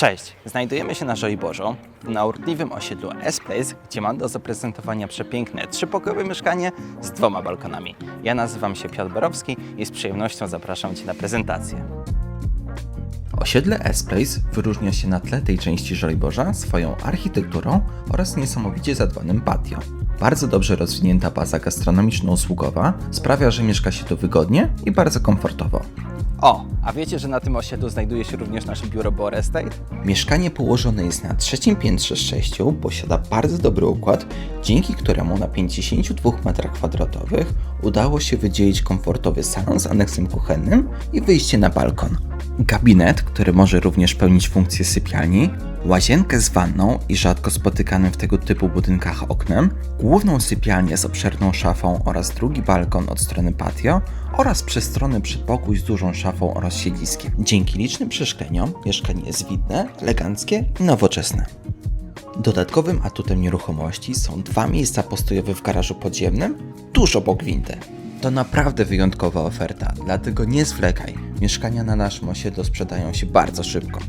Cześć, znajdujemy się na Żoliborzu, na urokliwym osiedlu S-Place, gdzie mam do zaprezentowania przepiękne trzypokojowe mieszkanie z dwoma balkonami. Ja nazywam się Piotr Borowski i z przyjemnością zapraszam Cię na prezentację. Osiedle S-Place wyróżnia się na tle tej części Żoliborza swoją architekturą oraz niesamowicie zadbanym patio. Bardzo dobrze rozwinięta baza gastronomiczno-usługowa sprawia, że mieszka się tu wygodnie i bardzo komfortowo. O, a wiecie, że na tym osiedlu znajduje się również nasze biuro Bor Estate? Mieszkanie położone jest na trzecim piętrze z sześciu, posiada bardzo dobry układ, dzięki któremu na 52 m2 udało się wydzielić komfortowy salon z aneksem kuchennym i wyjście na balkon. Gabinet, który może również pełnić funkcję sypialni, łazienkę z wanną i rzadko spotykanym w tego typu budynkach oknem, główną sypialnię z obszerną szafą oraz drugi balkon od strony patio oraz przestronny przedpokój z dużą szafą oraz siedliskiem. Dzięki licznym przeszkleniom mieszkanie jest widne, eleganckie i nowoczesne. Dodatkowym atutem nieruchomości są dwa miejsca postojowe w garażu podziemnym, tuż obok windy. To naprawdę wyjątkowa oferta, dlatego nie zwlekaj. Mieszkania na naszym osiedlu sprzedają się bardzo szybko.